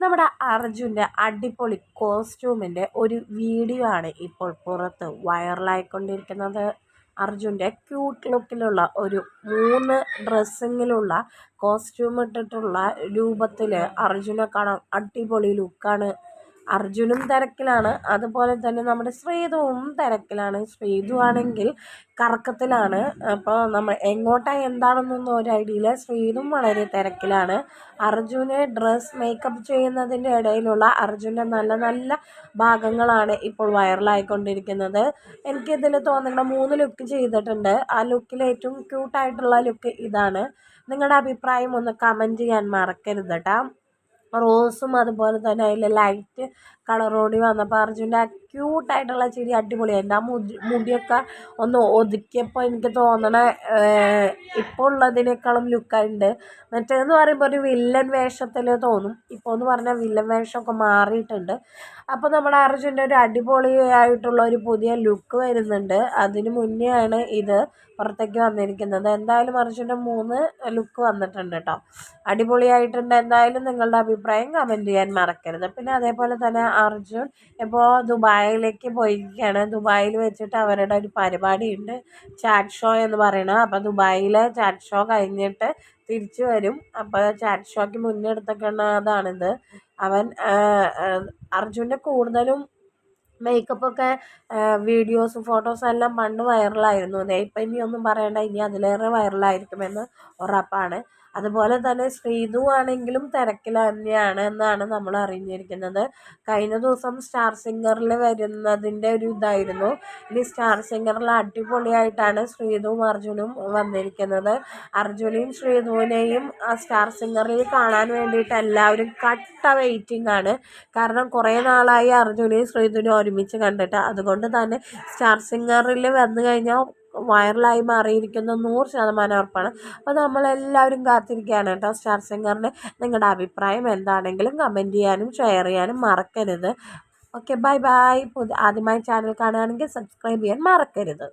നമ്മുടെ അർജുന്റെ അടിപൊളി കോസ്റ്റ്യൂമിന്റെ ഒരു വീഡിയോ ആണ് ഇപ്പോൾ പുറത്ത് വൈറലായിക്കൊണ്ടിരിക്കുന്നത്. അർജുന്റെ ക്യൂട്ട് ലുക്കിലുള്ള ഒരു മൂന്ന് ഡ്രസ്സിങ്ങിലുള്ള കോസ്റ്റ്യൂം ഇട്ടിട്ടുള്ള രൂപത്തിൽ അർജുനെ കാണാൻ അടിപൊളി ലുക്കാണ് അർജുനും തിരക്കിലാണ്. അതുപോലെ തന്നെ നമ്മുടെ ശ്രീതുവും തിരക്കിലാണ്. ശ്രീതു ആണെങ്കിൽ കറക്കത്തിലാണ്. അപ്പോൾ നമ്മൾ എങ്ങോട്ടാണ് എന്താണെന്നൊന്നും ഒരു ഐഡിയയില്ല. ശ്രീതും വളരെ തിരക്കിലാണ്. അർജുനെ ഡ്രസ്സ് മേക്കപ്പ് ചെയ്യുന്നതിന്റെ ഇടയിലുള്ള അർജുന്റെ നല്ല നല്ല ഭാഗങ്ങളാണ് ഇപ്പോൾ വൈറലായിക്കൊണ്ടിരിക്കുന്നത്. എനിക്കിതിൽ തോന്നുന്ന മൂന്ന് ലുക്ക് ചെയ്തിട്ടുണ്ട്. ആ ലുക്കിൽ ഏറ്റവും ക്യൂട്ടായിട്ടുള്ള ലുക്ക് ഇതാണ്. നിങ്ങളുടെ അഭിപ്രായം ഒന്ന് കമന്റ് ചെയ്യാൻ മറക്കരുത് കേട്ടോ റോസും അതുപോലെ തന്നെ അതിൽ ലൈറ്റ് കളറോടി വന്നപ്പോൾ അർജുന്റെ ആ ക്യൂട്ടായിട്ടുള്ള ചിരി അടിപൊളിയായിരുന്നു ആ മുടി മുടിയൊക്കെ ഒന്ന് ഒതുക്കിയപ്പോൾ എനിക്ക് തോന്നണ ഇപ്പോൾ ഉള്ളതിനേക്കാളും ലുക്കുണ്ട് മറ്റേതെന്ന് പറയുമ്പോൾ ഒരു വില്ലൻ വേഷത്തിൽ തോന്നും. ഇപ്പോൾ എന്ന് പറഞ്ഞാൽ വില്ലൻ വേഷമൊക്കെ മാറിയിട്ടുണ്ട്. അപ്പോൾ നമ്മുടെ അർജുന്റെ ഒരു അടിപൊളിയായിട്ടുള്ള ഒരു പുതിയ ലുക്ക് വരുന്നുണ്ട്. അതിന് മുന്നെയാണ് ഇത് പുറത്തേക്ക് വന്നിരിക്കുന്നത്. എന്തായാലും അർജുന്റെ മൂന്ന് ലുക്ക് വന്നിട്ടുണ്ട് കേട്ടോ അടിപൊളിയായിട്ടുണ്ട്. എന്തായാലും നിങ്ങളുടെ അഭിപ്രായം കമന്റ് ചെയ്യാൻ മറക്കരുത്. പിന്നെ അതേപോലെ തന്നെ അർജുൻ ഇപ്പോൾ ദുബായിലേക്ക് പോയിരിക്കുകയാണ്. ദുബായിൽ വെച്ചിട്ട് അവരുടെ ഒരു പരിപാടിയുണ്ട്. ചാറ്റ് ഷോ എന്ന് പറയുന്നത്. അപ്പോൾ ദുബായിലെ ചാറ്റ് ഷോ കഴിഞ്ഞിട്ട് തിരിച്ചു വരും. അപ്പോൾ ചാറ്റ് ഷോയ്ക്ക് മുന്നേ എടുത്തേക്കുന്നതാണിത് അവൻ അർജുന്റെ കൂടുതലും മേക്കപ്പൊക്കെ വീഡിയോസും ഫോട്ടോസും എല്ലാം പണ്ട് വൈറലായിരുന്നു ഇപ്പം ഇനിയൊന്നും പറയണ്ട. ഇനി അതിലേറെ വൈറലായിരിക്കുമെന്ന് ഉറപ്പാണ്. അതുപോലെ തന്നെ ശ്രീധു ആണെങ്കിലും തിരക്കിൽ തന്നെയാണ് എന്നാണ് നമ്മൾ അറിഞ്ഞിരിക്കുന്നത്. കഴിഞ്ഞ ദിവസം സ്റ്റാർ സിംഗറിൽ വരുന്നതിന്റെ ഒരു ഇതായിരുന്നു. ഇനി സ്റ്റാർ സിംഗറിൽ അടിപൊളിയായിട്ടാണ് ശ്രീതുവും അർജുനും വന്നിരിക്കുന്നത്. അർജുനെയും ശ്രീതുവിനെയും ആ സ്റ്റാർ സിംഗറിൽ കാണാൻ വേണ്ടിയിട്ട് എല്ലാവരും കട്ട വെയിറ്റിംഗ് ആണ്. കാരണം കുറേ നാളായി അർജുനെയും ശ്രീധുവിനെയും ഒരുമിച്ച് കണ്ടിട്ട്. അതുകൊണ്ട് തന്നെ സ്റ്റാർ സിംഗറിൽ വന്നു കഴിഞ്ഞാൽ വൈറലായി മാറിയിരിക്കുന്ന. നൂറ് ശതമാനം ഉറപ്പാണ്. അപ്പോൾ നമ്മളെല്ലാവരും കാത്തിരിക്കുകയാണ് കേട്ടോ. സ്റ്റാർ സിംഗറിന്റെ നിങ്ങളുടെ അഭിപ്രായം എന്താണെങ്കിലും കമന്റ് ചെയ്യാനും ഷെയർ ചെയ്യാനും മറക്കരുത്. ഓക്കെ ബൈ ബൈ പുതിയ ആദ്യമായി ചാനൽ കാണുകയാണെങ്കിൽ സബ്സ്ക്രൈബ് ചെയ്യാൻ മറക്കരുത്.